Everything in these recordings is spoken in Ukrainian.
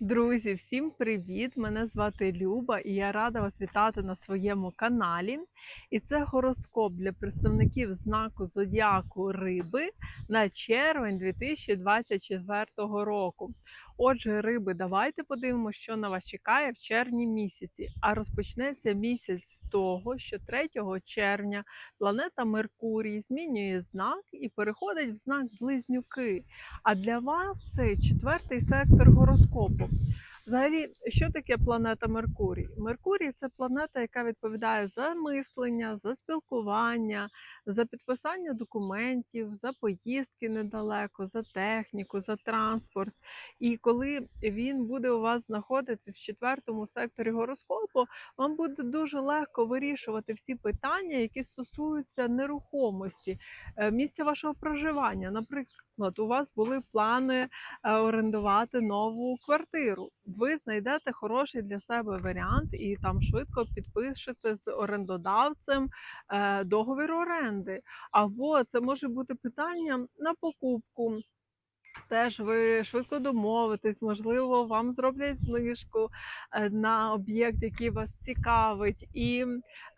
Друзі, всім привіт! Мене звати Люба і я рада вас вітати на своєму каналі. І це гороскоп для представників знаку Зодіаку Риби на червень 2024 року. Отже, риби, давайте подивимося, що на вас чекає в червні місяці. А розпочнеться місяць того, що 3 червня планета Меркурій змінює знак і переходить в знак Близнюки. А для вас це четвертий сектор гороскопу. Взагалі, що таке планета Меркурій? Меркурій це планета, яка відповідає за мислення, за спілкування, за підписання документів, за поїздки недалеко, за техніку, за транспорт. І коли він буде у вас знаходитись в четвертому секторі гороскопу, вам буде дуже легко вирішувати всі питання, які стосуються нерухомості, е, місця вашого проживання. Наприклад, у вас були плани е, орендувати нову квартиру. Ви знайдете хороший для себе варіант і там швидко підпишете з орендодавцем е, договір оренди. Або це може бути питання на покупку. Теж ви швидко домовитесь, можливо, вам зроблять знижку е, на об'єкт, який вас цікавить, і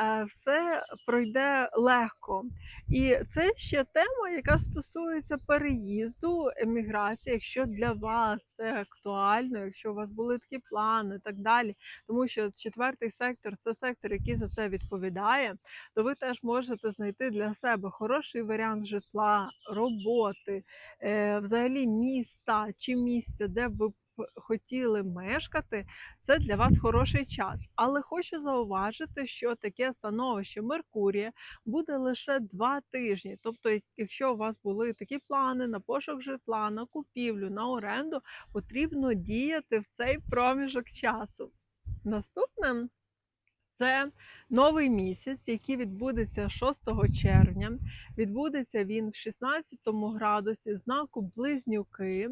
е, все пройде легко. І це ще тема, яка стосується переїзду, еміграції, якщо для вас це актуально, якщо у вас були такі плани, і так далі. Тому що четвертий сектор це сектор, який за це відповідає, то ви теж можете знайти для себе хороший варіант житла, роботи, е, взагалі міста чи місця, де ви б хотіли мешкати, це для вас хороший час. Але хочу зауважити, що таке становище Меркурія буде лише два тижні. Тобто, якщо у вас були такі плани на пошук житла, на купівлю, на оренду, потрібно діяти в цей проміжок часу. Наступне це новий місяць, який відбудеться 6 червня. Відбудеться він в 16 градусі знаку Близнюки.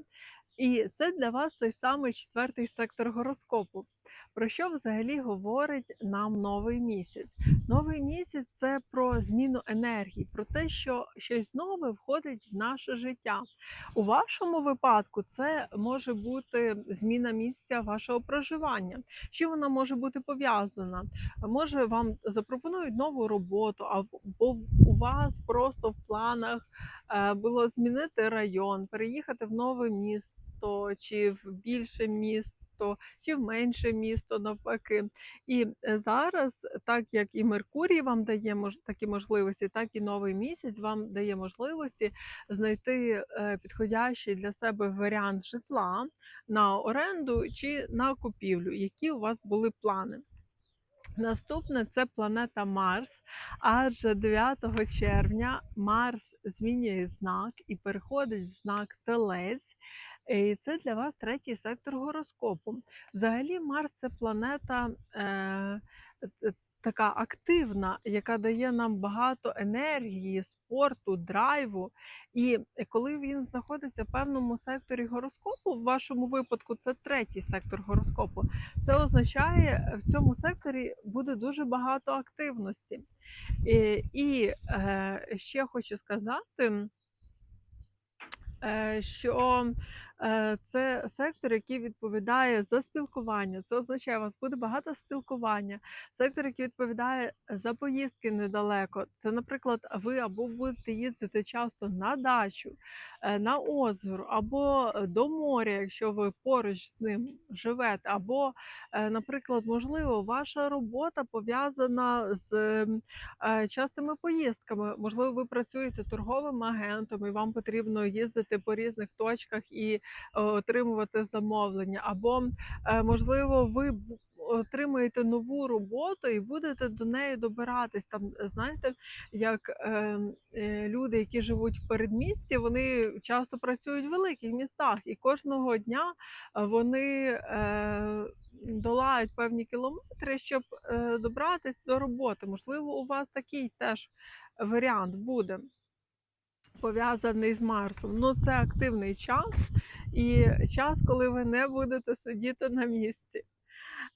І це для вас той самий четвертий сектор гороскопу. Про що взагалі говорить нам новий місяць? Новий місяць це про зміну енергії, про те, що щось нове входить в наше життя. У вашому випадку це може бути зміна місця вашого проживання. Що вона може бути пов'язана? Може, вам запропонують нову роботу, або у вас просто в планах е, було змінити район, переїхати в нове місто чи в більше місто, чи в менше місто навпаки. І е, зараз, так як і Меркурій вам дає такі можливості, так і новий місяць вам дає можливості знайти е, підходящий для себе варіант житла на оренду чи на купівлю, які у вас були плани. Наступне це планета Марс, адже 9 червня Марс змінює знак і переходить в знак Телець. Це для вас третій сектор гороскопу. Взагалі, Марс це планета е, е, така активна, яка дає нам багато енергії, спорту, драйву. І коли він знаходиться в певному секторі гороскопу, в вашому випадку це третій сектор гороскопу, це означає, в цьому секторі буде дуже багато активності. І, і е, ще хочу сказати, е, що е, це сектор, який відповідає за спілкування. Це означає, у вас буде багато спілкування. Сектор, який відповідає за поїздки недалеко. Це, наприклад, ви або будете їздити часто на дачу, е, на озеро, або до моря, якщо ви поруч з ним живете, або, е, наприклад, можливо, ваша робота пов'язана з е, частими поїздками. Можливо, ви працюєте торговим агентом, і вам потрібно їздити по різних точках і е, отримувати замовлення. Або, е, можливо, ви отримаєте нову роботу і будете до неї добиратись. Там, е, знаєте, як е, е, люди, які живуть в передмісті, вони часто працюють в великих містах, і кожного дня е, вони е, долають певні кілометри, щоб е, добратись до роботи. Можливо, у вас такий теж варіант буде пов'язаний з Марсом. Ну, це активний час і час, коли ви не будете сидіти на місці.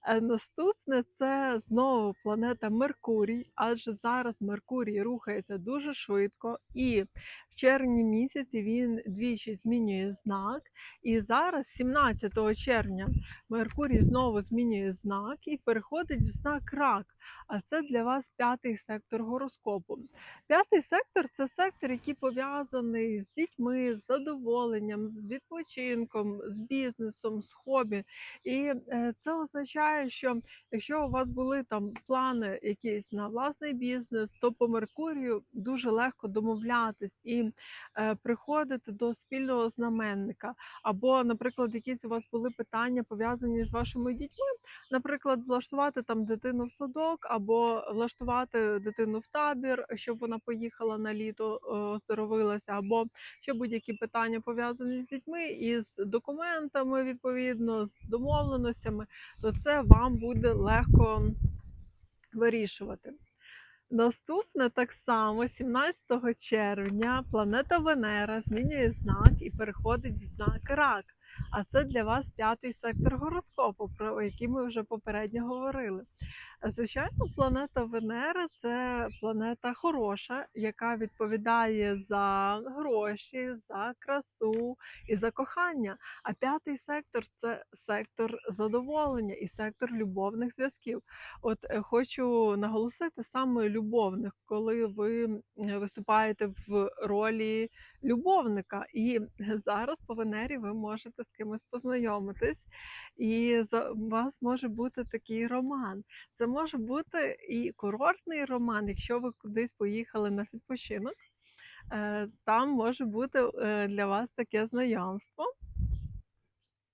Е, Наступне це знову планета Меркурій, адже зараз Меркурій рухається дуже швидко, і В червні місяці він двічі змінює знак, і зараз, 17 червня, Меркурій знову змінює знак і переходить в знак рак. А це для вас п'ятий сектор гороскопу. П'ятий сектор це сектор, який пов'язаний з дітьми, з задоволенням, з відпочинком, з бізнесом, з хобі. І е, це означає, що якщо у вас були там плани якісь на власний бізнес, то по Меркурію дуже легко домовлятись і е, приходити до спільного знаменника. Або, наприклад, якісь у вас були питання пов'язані з вашими дітьми, наприклад, влаштувати там дитину в садок, або влаштувати дитину в табір, щоб вона поїхала на літо, е, оздоровилася, або ще будь-які питання пов'язані з дітьми і з документами, відповідно, з домовленостями, то це вам буде легко вирішувати. Наступне так само, 17 червня, планета Венера змінює знак і переходить в знак Рак. А це для вас п'ятий сектор гороскопу, про який ми вже попередньо говорили. Звичайно, планета Венера це планета хороша, яка відповідає за гроші, за красу і за кохання. А п'ятий сектор це сектор задоволення і сектор любовних зв'язків. От е, хочу наголосити саме любовних, коли ви виступаєте в ролі любовника, і зараз по Венері ви можете з кимось познайомитись, і за вас може бути такий роман. Це може бути і курортний роман, якщо ви кудись поїхали на відпочинок. е, Там може бути е, для вас таке знайомство.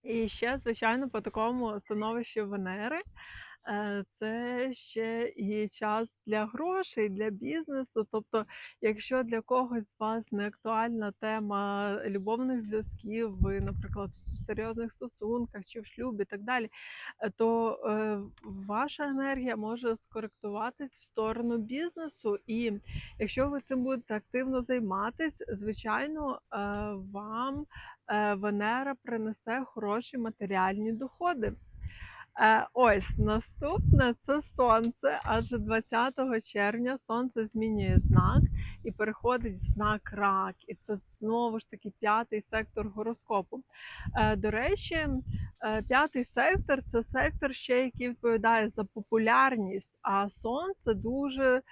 І ще, звичайно, по такому становищу Венери. Е, Це ще і час для грошей, для бізнесу. Тобто, якщо для когось з вас не актуальна тема любовних зв'язків, ви, наприклад, в серйозних стосунках чи в шлюбі так далі, е, то е, ваша енергія може скоректуватись в сторону бізнесу. І якщо ви цим будете активно займатись, звичайно, вам Венера принесе хороші матеріальні доходи. Е, ось наступне це сонце. Аж 20 червня сонце змінює знак і переходить в знак рак. І це знову ж таки п'ятий сектор гороскопу. Е, до речі, е, п'ятий сектор це сектор, ще який відповідає за популярність, а сонце дуже.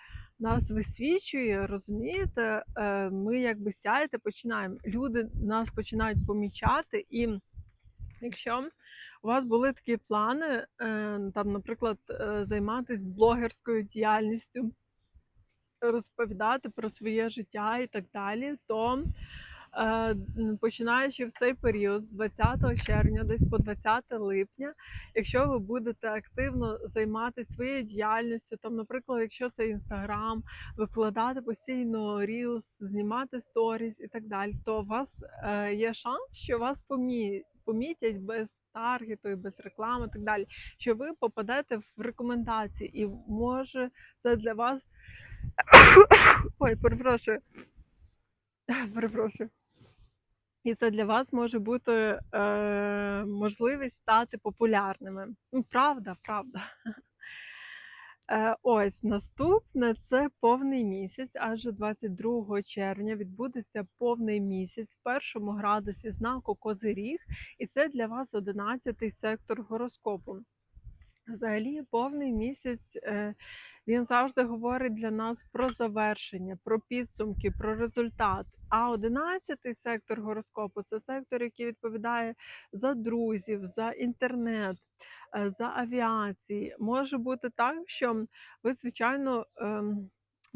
Нас висвічує, розумієте? Ми якби сяєте, починаємо. Люди нас починають помічати, і якщо у вас були такі плани, е, там, наприклад, е, займатися блогерською діяльністю, розповідати про своє життя і так далі, то е, починаючи в цей період з 20 червня, десь по 20 липня, якщо ви будете активно займатися своєю діяльністю, там, наприклад, якщо це інстаграм, викладати постійно рілс, знімати сторіс і так далі, то у вас є шанс, що вас помі- помітять без таргету і без реклами, і так далі, що ви попадете в рекомендації, і може це для вас. Ой, перепрошую. Перепрошую. І це для вас може бути е, можливість стати популярними. Ну, правда, правда. Е, ось наступне це повний місяць. адже 22 червня відбудеться повний місяць в першому градусі знаку Козиріг, і це для вас 11 сектор гороскопу. Взагалі, повний місяць е, він завжди говорить для нас про завершення, про підсумки, про результат. А 11-й сектор гороскопу це сектор, який відповідає за друзів, за інтернет, е, за авіації. Може бути так, що ви, звичайно, ем,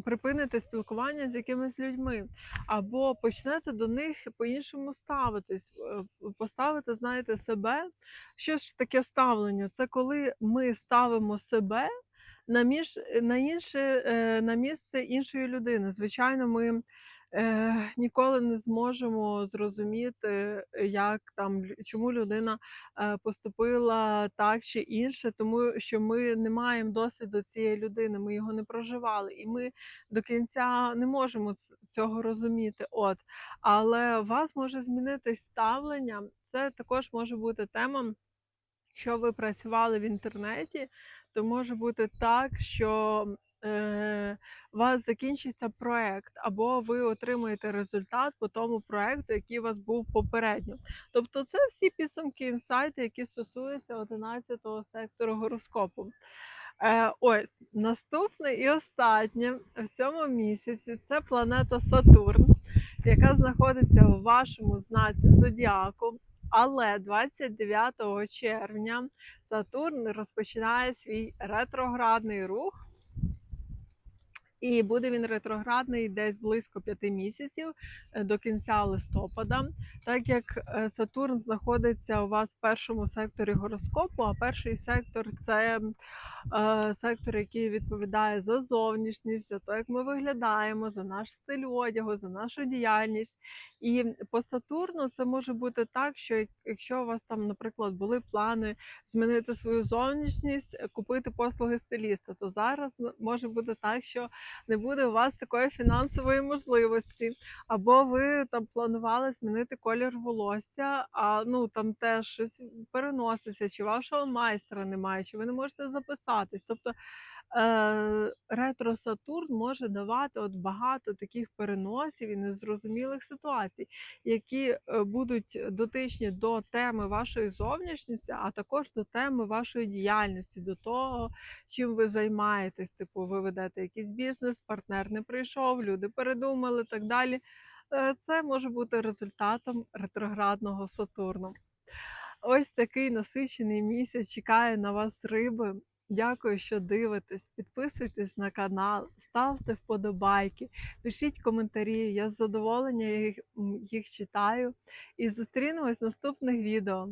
припините спілкування з якимись людьми, або почнете до них по-іншому ставитись, е, поставити, знаєте, себе. Що ж таке ставлення? Це коли ми ставимо себе на між на інше е, на місце іншої людини. Звичайно, ми е, ніколи не зможемо зрозуміти, як там чому людина е, поступила так чи інше, тому що ми не маємо досвіду цієї людини, ми його не проживали, і ми до кінця не можемо цього розуміти. От, але у вас може змінитись ставлення. Це також може бути тема. Якщо ви працювали в інтернеті, то може бути так, що е, у вас закінчиться проект, або ви отримаєте результат по тому проекту, який у вас був попередньо. Тобто, це всі підсумки інсайти, які стосуються 11-го сектору гороскопу. Е, ось наступне і останнє в цьому місяці це планета Сатурн, яка знаходиться у вашому знаці зодіаку. Але 29 червня Сатурн розпочинає свій ретроградний рух. І буде він ретроградний десь близько п'яти місяців е, до кінця листопада, так як е, Сатурн знаходиться у вас в першому секторі гороскопу, а перший сектор це е, сектор, який відповідає за зовнішність, за те, як ми виглядаємо, за наш стиль одягу, за нашу діяльність. І по Сатурну це може бути так, що якщо у вас там, наприклад, були плани змінити свою зовнішність, купити послуги стиліста, то зараз може бути так, що не буде у вас такої фінансової можливості, або ви там планували змінити колір волосся, а ну там теж щось переноситься, чи вашого майстра немає, чи ви не можете записатись. Тобто ретро Сатурн може давати от багато таких переносів і незрозумілих ситуацій, які е, будуть дотичні до теми вашої зовнішності, а також до теми вашої діяльності, до того, чим ви займаєтесь. Типу, ви ведете якийсь бізнес, партнер не прийшов, люди передумали так далі. Е, Це може бути результатом ретроградного Сатурну. Ось такий насичений місяць чекає на вас риби. Дякую, що дивитесь. Підписуйтесь на канал, ставте вподобайки, пишіть коментарі. Я з задоволенням їх, їх читаю. І зустрінемось в наступних відео.